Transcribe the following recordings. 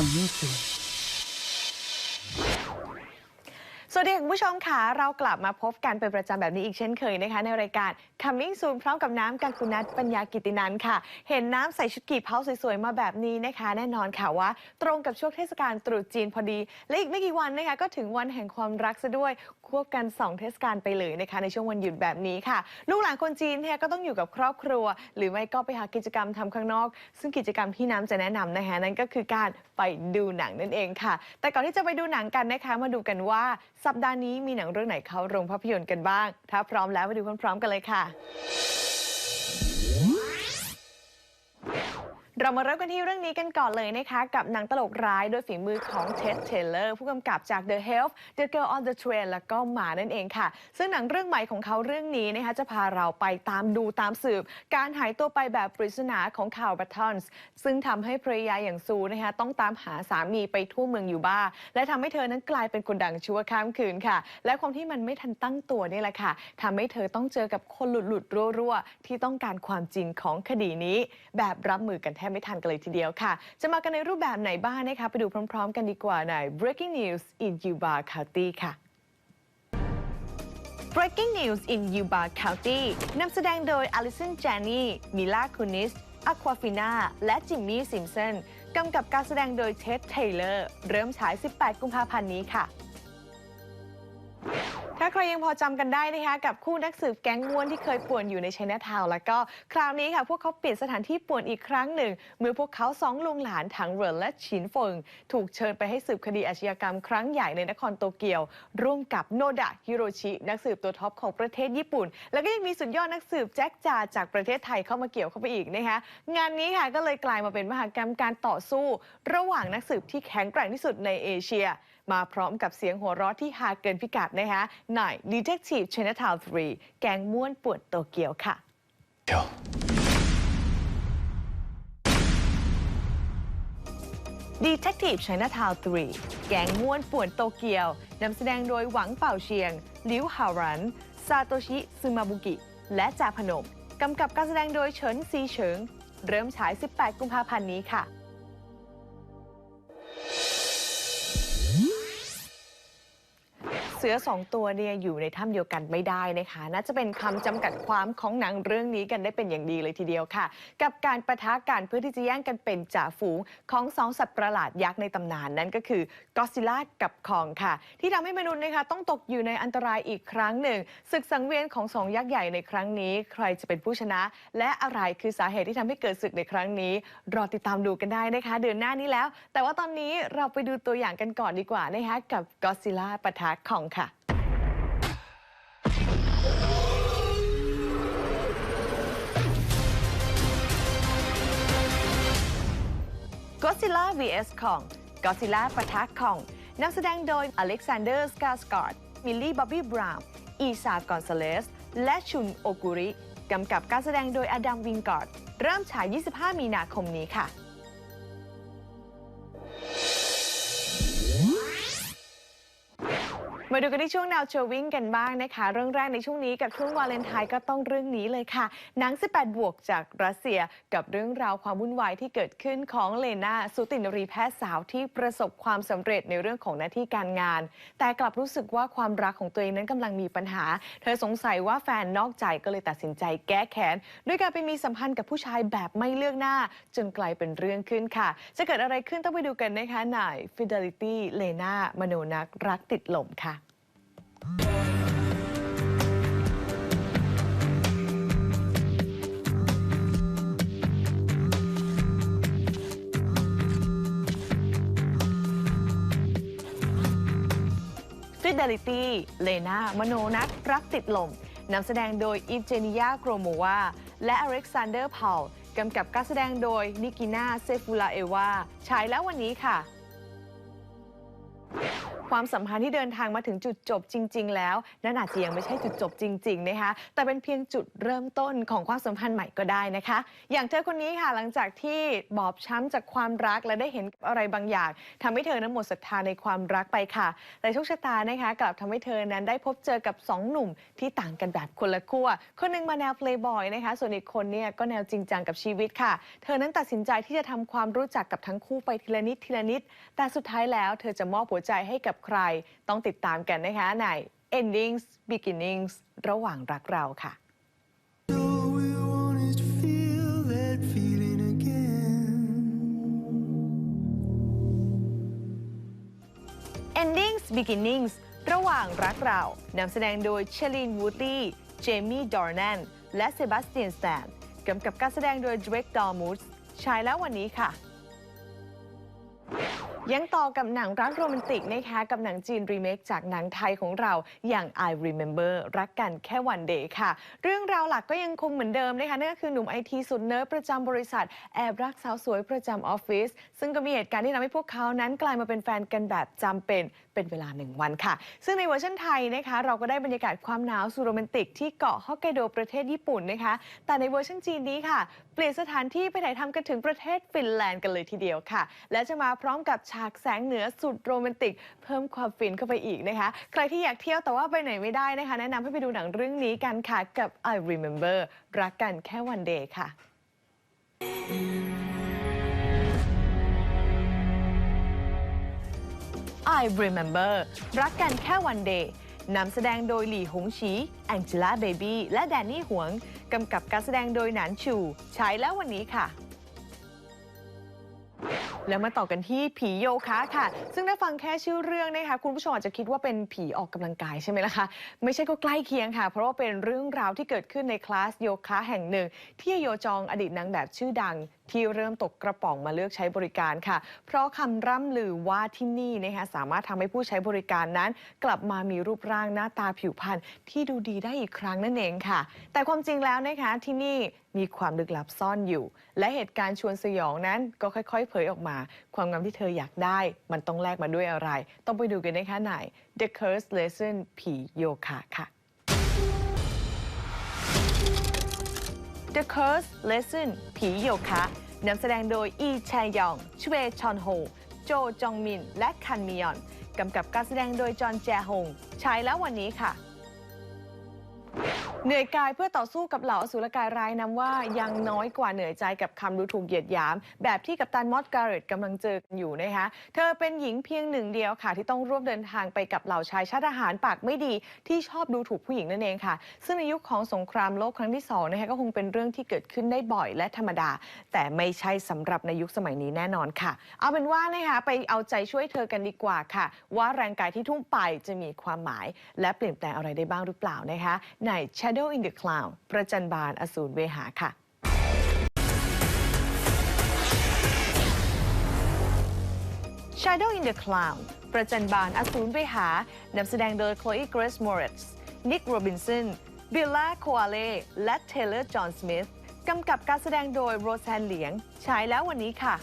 coming สวัสดีคุณผู้ชมค่ะ เรากลับมาพบกันเป็นประจำแบบนี้อีกเช่นเคยนะคะ ในรายการ Coming Soon พร้อมกับน้ำกังกุนัทปัญญากิตินันท์ค่ะ เห็นน้ำใส่ชุดกี่เผาสวยๆ มาแบบนี้นะคะ แน่นอนค่ะว่า ตรงกับช่วงเทศกาลตรุษจีนพอดี และอีกไม่กี่วันนะคะ ก็ถึงวันแห่งความรักซะด้วยควบกัน 2 เทศกาลไปเลยนะคะ ในช่วงวันหยุดแบบนี้ค่ะ ลูกหลานคนจีนเนี่ยก็ต้องอยู่กับครอบครัว หรือไม่ก็ไปหากิจกรรมทำข้างนอก ซึ่งกิจกรรมที่น้ำจะแนะนำนะคะนั่นก็คือการไปดูหนังนั่นเองค่ะ แต่ก่อนที่จะไปดูหนังกันนะคะมาดูกันว่าสัปดาห์นี้มีหนังเรื่องไหนเข้าโรงภาพยนตร์กันบ้าง ถ้าพร้อมแล้วมาดูพร้อมๆกันเลยค่ะ เรามาเริ่มกันที่เรื่องนี้กันก่อนเลยนะคะ กับหนังตลกร้ายด้วยฝีมือของเท็ดเทเลอร์ผู้กำกับจาก The Help The Girl on the Train แล้วก็หมานั่นเองค่ะ ซึ่งหนังเรื่องใหม่ของเขาเรื่องนี้นะคะจะพาเราไปตามดูตามสืบ การหายตัวไปแบบปริศนาของข่าวบัตทอนส์ซึ่งทำให้ภรรยาอย่างซูนะคะต้องตามหาสามีไปทั่วเมืองอยู่บ้า และทำให้เธอนั้นกลายเป็นคนดังชั่วข้ามคืนค่ะ และความที่มันไม่ทันตั้งตัวนี่แหละค่ะทำให้เธอต้องเจอกับคนหลุดหลุดรั่วๆที่ต้องการความจริงของคดีนี้ แบบรับมือกันทบไม่ทันกันเลยทีเดียวค่ะ จะมากันในรูปแบบไหนบ้างนะคะ ไปดูพร้อม ๆ กันดีกว่าใน Breaking News in Yuba County ค่ะ Breaking News in Yuba County นำแสดงโดย Alison Janney มิลาคูนิสอควาฟินาและจิมมี่ซิมสันกำกับการแสดงโดยเท็ดเทเลอร์ เริ่มฉาย 18 กุมภาพันธ์นี้ค่ะ ถ้าใครยังพอจำกันได้นะคะกับคู่นักสืบแก๊งม่วนที่เคยป่วนอยู่ในชัยนาทาวน์แล้วก็คราวนี้ค่ะพวกเขาเปลี่ยนสถานที่ป่วนอีกครั้งหนึ่ง เมื่อพวกเขาสองลุงหลานถังเหรินและฉินเฟิง ถูกเชิญไปให้สืบคดีอาชญากรรมครั้งใหญ่ในนครโตเกียว ร่วมกับโนดะฮิโรชิ นักสืบตัวท็อปของประเทศญี่ปุ่น แล้วก็ยังมีสุดยอดนักสืบแจ็คจาจากประเทศไทยเข้ามาเกี่ยวเข้าไปอีกนะคะงานนี้ค่ะก็เลยกลายมาเป็นมหากรรมการต่อสู้ ระหว่างนักสืบที่แข็งแกร่งที่สุดในเอเชียมาพร้อมกับเสียงหัวเราะที่ฮาเกินพิกัดนะคะใน Detective Chinatown 3 แกงม่วนปวดโตเกียวค่ะ 요. Detective Chinatown 3 แกงม่วนป่วนโตเกียวนำแสดงโดยหวังเป่าเชียง ลิวฮารัน ซาโตชิซึมาบุกิ และจาพนม กำกับการแสดงโดยเฉินซีเฉิง เริ่มฉาย 18 กุมภาพันธ์นี้ค่ะ เสือสองตัวเนี่ยอยู่ในถ้ำเดียวกันไม่ได้นะคะน่าจะเป็นคำจำกัดความของหนังเรื่องนี้กันได้เป็นอย่างดีเลยทีเดียวค่ะ กับการประทะกันเพื่อที่จะแย่งกันเป็นจ่าฝูงของสองสัตว์ประหลาดยักษ์ในตำนานนั่นก็คือกอซิล่ากับคองค่ะ ที่ทำให้มนุษย์นะคะต้องตกอยู่ในอันตรายอีกครั้งหนึ่งศึกสังเวียนของสองยักษ์ใหญ่ในครั้งนี้ ใครจะเป็นผู้ชนะ และอะไรคือสาเหตุที่ทำให้เกิดศึกในครั้งนี้ รอติดตามดูกันได้นะคะ เดือนหน้านี้แล้ว แต่ว่าตอนนี้เราไปดูตัวอย่างกันก่อนดีกว่านะคะกับกอซิล่าปะทะคองค่ะ Godzilla vs Kong Godzilla ปะทะคองนักแสดงโดยอเล็กซานเดอร์สกาสกอตมิลลี่บ๊อบบี้บราวน์อีซากอนซาเลส และชุนโอกุริ กำกับการแสดงโดยอดัมวิงกอร์ดเริ่มฉาย 25 มีนาคมนี้ค่ะ มาดูกันที่ช่วงแนวโชว์วิ่งกันบ้างนะคะ เรื่องแรกในช่วงนี้กับช่วงวาเลนไทน์ก็ต้องเรื่องนี้เลยค่ะหนัง 18 บวกจากรัสเซียกับเรื่องราวความวุ่นวายที่เกิดขึ้นของเลนาสุตินรีแพทย์สาวที่ประสบความสำเร็จในเรื่องของหน้าที่การงาน แต่กลับรู้สึกว่าความรักของตัวเองนั้นกำลังมีปัญหา เธอสงสัยว่าแฟนนอกใจก็เลยตัดสินใจแก้แค้นด้วยการไปมีสัมพันธ์กับผู้ชายแบบไม่เลือกหน้า จนกลายเป็นเรื่องขึ้นค่ะ จะเกิดอะไรขึ้นต้องไปดูกันนะคะใน Fidelity เลนามโนนักรักติดลมค่ะ Fidelity เลนามโนนักรักติดลมนำแสดงโดยอีฟเจนิยาโกรโมวาและอเล็กซานเดอร์พาลกำกับการแสดงโดยนิกินาเซฟูลาเอวาฉายแล้ววันนี้ค่ะ ความสัมพันธ์ที่เดินทางมาถึงจุดจบจริง ๆ แล้วนั่นอาจจะยังไม่ใช่จุดจบจริง ๆ นะคะ แต่เป็นเพียงจุดเริ่มต้นของความสัมพันธ์ใหม่ก็ได้นะคะ อย่างเธอคนนี้ค่ะหลังจากที่บอบช้ำจากความรักและได้เห็นอะไรบางอย่างทำให้เธอนั้นหมดศรัทธาในความรักไปค่ะ แต่โชคชะตานะคะกลับทำให้เธอนั้นได้พบเจอกับสองหนุ่มที่ต่างกันแบบคนละขั้วคนหนึงมาแนวเพลย์บอยนะคะ ส่วนอีกคนเนี่ยก็แนวจริงจังกับชีวิตค่ะ เธอนั้นตัดสินใจที่จะทำความรู้จักกับทั้งคู่ไปทีละนิดทีละนิด แต่สุดท้ายแล้วเธอจะมอบหัวใจให้กับใคร ต้องติดตามกันนะคะใน Endings Beginnings ระหว่างรักเราค่ะ Endings Beginnings ระหว่างรักเรานำแสดงโดยเชลินวูดลีย์เจมี่ดอร์แนน และเซบาสเตียนสแตนกำกับการแสดงโดยเดรกดอร์มูสชายแล้ววันนี้ค่ะ ยังต่อกับหนังรักโรแมนติกนะคะกับหนังจีนรีเมคจากหนังไทยของเราอย่าง I Remember รักกันแค่วันเดย์ค่ะ เรื่องราวหลักก็ยังคงเหมือนเดิมนะคะนั่นก็คือหนุ่มไอทีสุดเนิร์ดประจำบริษัท แอบรักสาวสวยประจำออฟฟิศซึ่งก็มีเหตุการณ์ที่ทำให้พวกเขานั้นกลายมาเป็นแฟนกันแบบจำเป็นเป็นเวลาหนึ่งวันค่ะ ซึ่งในเวอร์ชันไทยนะคะ เราก็ได้บรรยากาศความหนาวสุดโรแมนติกที่เกาะฮอกไกโดประเทศญี่ปุ่นนะคะ แต่ในเวอร์ชันจีนนี้ค่ะ ปลี่ยนสถานที่ไปถ่ายทำกันถึงประเทศฟินแลนด์กันเลยทีเดียวค่ะ และจะมาพร้อมกับฉากแสงเหนือสุดโรแมนติก เพิ่มความฟินเข้าไปอีกนะคะ ใครที่อยากเที่ยวแต่ว่าไปไหนไม่ได้นะคะ แนะนำให้ไปดูหนังเรื่องนี้กันค่ะ กับ I Remember รักกันแค่วันเดย์ค่ะ I Remember รักกันแค่วันเดย์นำแสดงโดยหลี่หงฉีแองเจล่าเบบี้และแดนนี่หวง กำกับการแสดงโดยหนานชูใช้แล้ววันนี้ค่ะแล้วมาต่อกันที่ผีโยคะค่ะ ซึ่งถ้าฟังแค่ชื่อเรื่องนะคะ คุณผู้ชมอาจจะคิดว่าเป็นผีออกกำลังกายใช่ไหมล่ะคะ ไม่ใช่ก็ใกล้เคียงค่ะ เพราะว่าเป็นเรื่องราวที่เกิดขึ้นในคลาสโยคะแห่งหนึ่ง ที่โยจองอดีตนางแบบชื่อดัง ที่เริ่มตกกระป๋องมาเลือกใช้บริการค่ะ เพราะคำร่ำลือว่าที่นี่นะคะสามารถทำให้ผู้ใช้บริการนั้น กลับมามีรูปร่างหน้าตาผิวพรรณที่ดูดีได้อีกครั้งนั่นเองค่ะ แต่ความจริงแล้วนะคะที่นี่มีความลึกลับซ่อนอยู่ และเหตุการณ์ชวนสยองนั้นก็ค่อย ๆ เผยออกมา ความงามที่เธออยากได้ มันต้องแลกมาด้วยอะไร ต้องไปดูกันนะคะใน The Curse Lesson ผีโยคะค่ะ The Curse Lesson ผีโยคะนำแสดงโดยอีแชยอง ชเวชอนโฮ โจจองมิน และคันมิยอน กำกับการแสดงโดยจอห์นแจฮง ใช้แล้ววันนี้ค่ะ เหนื่อยกายเพื่อต่อสู้กับเหล่าอสุรกายร้ายน้ำว่ายังน้อยกว่าเหนื่อยใจกับคำดูถูกเหยียดหยาม แบบที่กัปตันมอดการ์เรตกำลังเจอกันอยู่นะคะเธอเป็นหญิงเพียงหนึ่งเดียวค่ะ ที่ต้องร่วมเดินทางไปกับเหล่าชายชาติทหารปากไม่ดีที่ชอบดูถูกผู้หญิงนั่นเองค่ะ ซึ่งในยุคของสงครามโลกครั้งที่สองนะคะก็คงเป็นเรื่องที่เกิดขึ้นได้บ่อยและธรรมดา แต่ไม่ใช่สำหรับในยุคสมัยนี้แน่นอนค่ะ เอาเป็นว่านะคะไปเอาใจช่วยเธอกันดีกว่าค่ะ ว่าแรงกายที่ทุ่มไปจะมีความหมาย และเปลี่ยนแปลงอะไรได้บ้างหรือเปล่านะคะใน Shadow in the Cloud ประจันบาลอสูรเวหาค่ะช Shadow in the Cloud ประจันบาลอสูรเวหานำแสดงโดยโคลอีเกรสมอริสนิกโรบินสันบิลล่าโคอาเลและเทเลอร์จอห์นสมิธกำกับการแสดงโดยโรแซนเหลียง ฉายแล้ววันนี้ค่ะ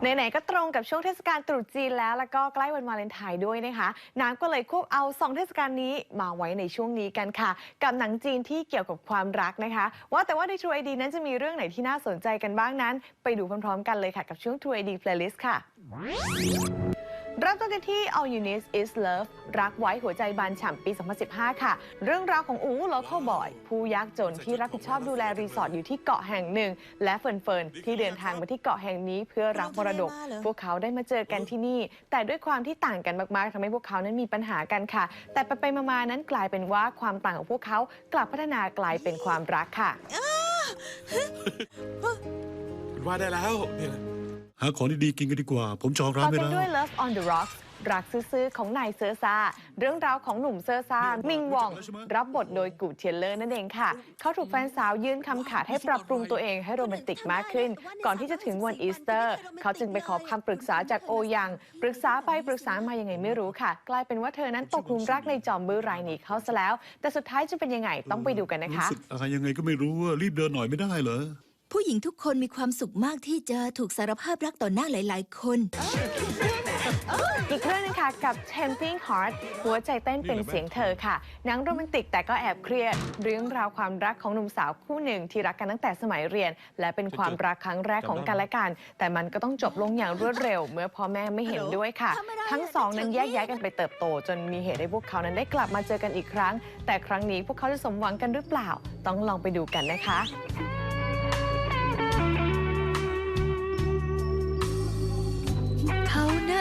ไหนๆก็ตรงกับช่วงเทศกาลตรุษจีนแล้ว แล้วก็ใกล้วันวาเลนไทน์ด้วยนะคะ น้ำก็เลยควบเอา 2 เทศกาลนี้มาไว้ในช่วงนี้กันค่ะ กับหนังจีนที่เกี่ยวกับความรักนะคะ ว่าแต่ว่าใน True ID นั้นจะมีเรื่องไหนที่น่าสนใจกันบ้างนั้น ไปดูพร้อมๆ กันเลยค่ะกับช่วง True ID Playlist ค่ะ เริ่มต้นกันที่ All You Need Is Love รักไว้หัวใจบานฉ่ำปี 2015 ค่ะ เรื่องราวของอู Local Boy ผู้ยากจนที่รับผิดชอบดูแลรีสอร์ทอยู่ที่เกาะแห่งหนึ่ง และเฟิร์นเฟิร์นที่เดินทางมาที่เกาะแห่งนี้เพื่อรับมรดก พวกเขาได้มาเจอกันที่นี่ แต่ด้วยความที่ต่างกันมากๆทำให้พวกเขานั้นมีปัญหากันค่ะ แต่ไปๆมาๆนั้นกลายเป็นว่าความต่างของพวกเขากลับพัฒนากลายเป็นความรักค่ะคุณว่าได้แล้วเนี่ย หาของดีๆกินกันดีกว่า ผมจองร้าต่นอไว้กันแล้ว ด้วย Love on the Rocks รักซื่อๆของนายเซอร์ซา เรื่องราวของหนุ่มเซอร์ซา มิงวอง รับบทโดยกูเทียนเลอร์นั่นเองค่ะ เขาถูกแฟนสาวยื่นคำขาดให้ปรับปรุงตัวเองให้โรแมนติกมากขึ้น ก่อนที่จะถึงวันอีสเตอร์ เขาจึงไปขอคำปรึกษาจากโอยัง ปรึกษาไปปรึกษามายังไงไม่รู้ค่ะ กลายเป็นว่าเธอนั้นตกหลุมรักในจอมบื้อรายนี้เขาซะแล้ว แต่สุดท้ายจะเป็นยังไงต้องไปดูกันนะคะ รู้สึกอะไรยังไงก็ไม่รู้อะรีบเดินหน่อยไม่ได้เหรอ ผู้หญิงทุกคนมีความสุขมากที่จะถูกสารภาพรักต่อหน้าหลาย ๆ คน อีกเรื่องหนึงค่ะกับ Tempting Heart หัวใจเต้นเป็นเสียงเธอค่ะ หนังโรแมนติกแต่ก็แอบเครียด เรื่องราวความรักของหนุ่มสาวคู่หนึ่งที่รักกันตั้งแต่สมัยเรียน และเป็นความรักครั้งแรกของกันและกัน แต่มันก็ต้องจบลงอย่างรวดเร็ว เมื่อพ่อแม่ไม่เห็นด้วยค่ะทำอะไรอะทั้งสองนั้นแยกย้ายกันไปเติบโต จนมีเหตุให้พวกเขานั้นได้กลับมาเจอกันอีกครั้ง แต่ครั้งนี้พวกเขาจะสมหวังกันหรือเปล่า ต้องลองไปดูกันนะคะ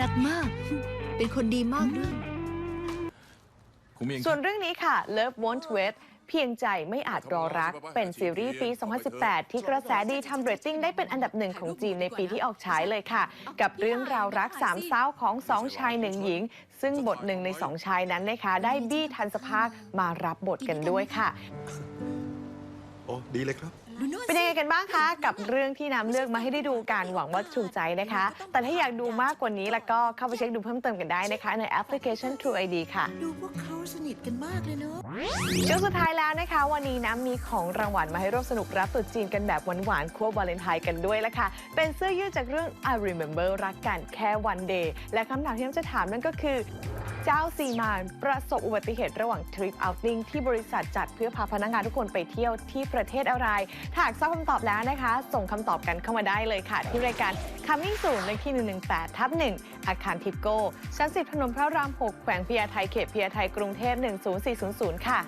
รักมาก เป็นคนดีมากด้วย คุณมีเองส่วนเรื่องนี้ค่ะ Love Won't Wait เพียงใจไม่อาจรอรัก เป็นซีรีส์ปี 2018 ที่กระแสดีทำเรตติ้งได้เป็นอันดับหนึ่งของจีนในปีที่ออกฉายเลยค่ะ กับเรื่องราวรักสามเศร้าของสองชายหนึ่งหญิง ซึ่งบทหนึ่งในสองชายนั้นนะคะ ได้บี้ทันสภาคมารับบทกันด้วยค่ะโอ้ดีเลยครับ เป็นยังไงกันบ้างคะกับเรื่องที่น้ำเลือกมาให้ได้ดูกันหวังว่าถูกใจนะคะ แต่ถ้าอยากดูมากกว่านี้แล้วก็เข้าไปเช็คดูเพิ่มเติมกันได้นะคะ ในแอปพลิเคชัน True ID ค่ะ ดูพวกเขาสนิทกันมากเลยเนาะช่วงสุดท้ายแล้วนะคะ วันนี้นะมีของรางวัลมาให้ร่วมสนุกรับตรุ๊จีนกันแบบหวานๆควบวาเลนไทน์กันด้วยละค่ะ เป็นเสื้อยืดจากเรื่อง I Remember รักกันแค่วันเดย์และคำถามที่น้ำจะถามนั่นก็คือ เจ้าซีมานประสบอุบัติเหตุระหว่างทริปเอาติ้งที่บริษัทจัดเพื่อพาพนักงานทุกคนไปเที่ยวที่ประเทศอะไรถ้าหากทราบคำตอบแล้วนะคะ ส่งคำตอบกันเข้ามาได้เลยค่ะ ที่รายการ Coming Soon เลขที่ 118 ทับ 1 อาคารทิปโก้ชั้น10ถนนพระราม 6 แขวงพญาไทเขตพญาไทกรุงเทพ 10400 ค่ะ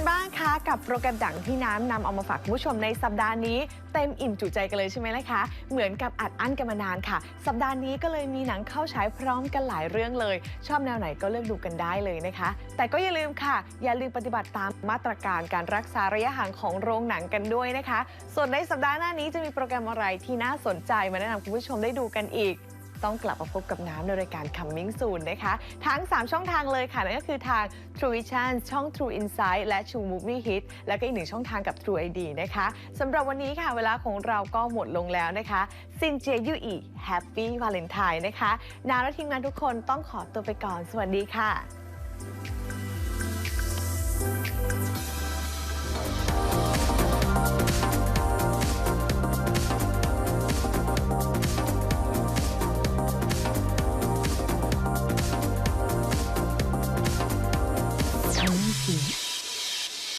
กันบ้างคะกับโปรแกรมดังที่น้ำนำเอามาฝากคุณผู้ชมในสัปดาห์นี้ เต็มอิ่มจุใจกันเลยใช่ไหมล่ะคะ เหมือนกับอัดอั้นกันมานานค่ะ สัปดาห์นี้ก็เลยมีหนังเข้าฉายพร้อมกันหลายเรื่องเลย ชอบแนวไหนก็เลือกดูกันได้เลยนะคะ แต่ก็อย่าลืมค่ะ อย่าลืมปฏิบัติตามมาตรการการรักษาระยะห่างของโรงหนังกันด้วยนะคะ ส่วนในสัปดาห์หน้านี้จะมีโปรแกรมอะไรที่น่าสนใจมาแนะนำคุณผู้ชมได้ดูกันอีก ต้องกลับมาพบกับน้ำในรายการ Coming Soon นะคะ ทั้ง 3 ช่องทางเลยค่ะนั่นก็คือทาง True Vision ช่อง True Insight และ True Movie Hit แล้วก็อีกหนึ่งช่องทางกับ True ID นะคะสำหรับวันนี้ค่ะ เวลาของเราก็หมดลงแล้วนะคะซินเจยูอี Happy Valentine นะคะน้ำและทีมงานทุกคนต้องขอตัวไปก่อน สวัสดีค่ะ